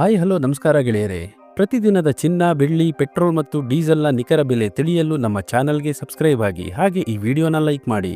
Hi, hello, ನಮಸ್ಕಾರ ಗೆಳೆಯರೇ. ಪ್ರತಿದಿನದ ಚಿನ್ನ, ಬೆಳ್ಳಿ, ಪೆಟ್ರೋಲ್ ಮತ್ತು ಡೀಸೆಲ್ನ ನಿಖರ ಬೆಲೆ ತಿಳಿಯಲು ನಮ್ಮ ಚಾನಲ್ಗೆ ಸಬ್ಸ್ಕ್ರೈಬ್ ಆಗಿ, ಹಾಗೆ ಈ ವಿಡಿಯೋನ ಲೈಕ್ ಮಾಡಿ.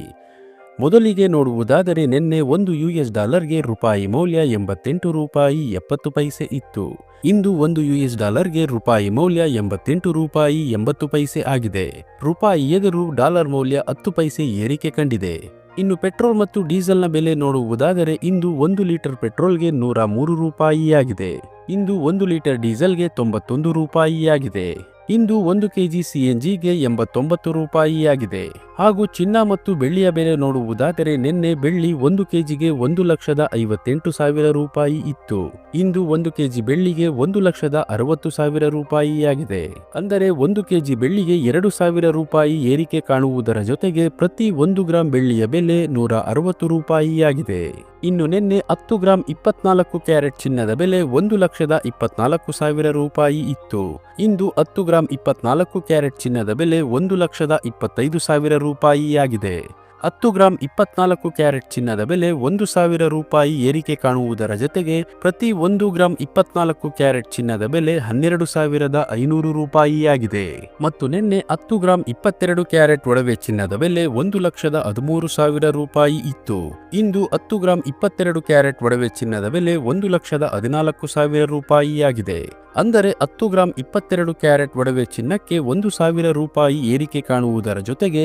ಮೊದಲಿಗೆ ನೋಡುವುದಾದರೆ ನಿನ್ನೆ ಒಂದು ಯು ಎಸ್ ಡಾಲರ್ಗೆ ರೂಪಾಯಿ ಮೌಲ್ಯ ಎಂಬತ್ತೆಂಟು ರೂಪಾಯಿ ಎಪ್ಪತ್ತು ಪೈಸೆ ಇತ್ತು. ಇಂದು ಒಂದು ಯು ಎಸ್ ಡಾಲರ್ಗೆ ರೂಪಾಯಿ ಮೌಲ್ಯ ಎಂಬತ್ತೆಂಟು ರೂಪಾಯಿ ಎಂಬತ್ತು ಪೈಸೆ ಆಗಿದೆ. ರೂಪಾಯಿ ಎದುರು ಡಾಲರ್ ಮೌಲ್ಯ ಹತ್ತು ಪೈಸೆ ಏರಿಕೆ ಕಂಡಿದೆ. ಇನ್ನು ಪೆಟ್ರೋಲ್ ಮತ್ತು ಡೀಸೆಲ್ನ ಬೆಲೆ ನೋಡುವುದಾದರೆ ಇಂದು ಒಂದು ಲೀಟರ್ ಪೆಟ್ರೋಲ್ಗೆ ನೂರ ಮೂರು ರೂಪಾಯಿಯಾಗಿದೆ. ಇಂದು ಒಂದು ಲೀಟರ್ ಡೀಸೆಲ್ಗೆ ತೊಂಬತ್ತೊಂದು ರೂಪಾಯಿಯಾಗಿದೆ. ಇಂದು ಒಂದು ಕೆಜಿ ಸಿಎನ್ಜಿಗೆ ಎಂಬತ್ತೊಂಬತ್ತು ರೂಪಾಯಿಯಾಗಿದೆ. ಹಾಗೂ ಚಿನ್ನ ಮತ್ತು ಬೆಳ್ಳಿಯ ಬೆಲೆ ನೋಡುವುದಾದರೆ ನಿನ್ನೆ ಬೆಳ್ಳಿ ಒಂದು ಕೆಜಿಗೆ ಒಂದು ಲಕ್ಷದ ಐವತ್ತೆಂಟು ಸಾವಿರ ರೂಪಾಯಿ ಇತ್ತು. ಇಂದು ಒಂದು ಕೆಜಿ ಬೆಳ್ಳಿಗೆ ಒಂದು ಲಕ್ಷದ ಅರವತ್ತು ಸಾವಿರ ರೂಪಾಯಿಯಾಗಿದೆ. ಅಂದರೆ ಒಂದು ಕೆಜಿ ಬೆಳ್ಳಿಗೆ ಎರಡು ಸಾವಿರ ರೂಪಾಯಿ ಏರಿಕೆ ಕಾಣುವುದರ ಜೊತೆಗೆ ಪ್ರತಿ ಒಂದು ಗ್ರಾಂ ಬೆಳ್ಳಿಯ ಬೆಲೆ ನೂರ ಅರವತ್ತು ರೂಪಾಯಿಯಾಗಿದೆ. ಇನ್ನು ನಿನ್ನೆ ಹತ್ತು ಗ್ರಾಂ ಇಪ್ಪತ್ನಾಲ್ಕು ಕ್ಯಾರೆಟ್ ಚಿನ್ನದ ಬೆಲೆ ಒಂದು ಲಕ್ಷದ ಇಪ್ಪತ್ನಾಲ್ಕು ಸಾವಿರ ರೂಪಾಯಿ ಇತ್ತು. ಇಂದು ಹತ್ತು ಗ್ರಾಂ ಇಪ್ಪತ್ನಾಲ್ಕು ಕ್ಯಾರೆಟ್ ಚಿನ್ನದ ಬೆಲೆ ಒಂದು ಲಕ್ಷದ ಇಪ್ಪತ್ತೈದು ಸಾವಿರ ರೂಪಾಯಿಯಾಗಿದೆ. ಹತ್ತು ಗ್ರಾಂ ಇಪ್ಪತ್ನಾಲ್ಕು ಕ್ಯಾರೆಟ್ ಚಿನ್ನದ ಬೆಲೆ ಒಂದು ಸಾವಿರ ರೂಪಾಯಿ ಏರಿಕೆ ಕಾಣುವುದರ ಜೊತೆಗೆ ಪ್ರತಿ ಒಂದು ಗ್ರಾಂ ಇಪ್ಪತ್ನಾಲ್ಕು ಕ್ಯಾರೆಟ್ ಚಿನ್ನದ ಬೆಲೆ ಹನ್ನೆರಡು ಸಾವಿರದ ಐನೂರು ರೂಪಾಯಿಯಾಗಿದೆ. ಮತ್ತು ನಿನ್ನೆ ಹತ್ತು ಗ್ರಾಂ ಇಪ್ಪತ್ತೆರಡು ಕ್ಯಾರೆಟ್ ಒಡವೆ ಚಿನ್ನದ ಬೆಲೆ ಒಂದು ಲಕ್ಷದ ಹದಿಮೂರು ಸಾವಿರ ರೂಪಾಯಿ ಇತ್ತು. ಇಂದು ಹತ್ತು ಗ್ರಾಂ ಇಪ್ಪತ್ತೆರಡು ಕ್ಯಾರೆಟ್ ಒಡವೆ ಚಿನ್ನದ ಬೆಲೆ ಒಂದು ಲಕ್ಷದ ಹದಿನಾಲ್ಕು ಸಾವಿರ ರೂಪಾಯಿಯಾಗಿದೆ. ಅಂದರೆ ಹತ್ತು ಗ್ರಾಂ ಇಪ್ಪತ್ತೆರಡು ಕ್ಯಾರೆಟ್ ಒಡವೆ ಚಿನ್ನಕ್ಕೆ ಒಂದು ಸಾವಿರ ರೂಪಾಯಿ ಏರಿಕೆ ಕಾಣುವುದರ ಜೊತೆಗೆ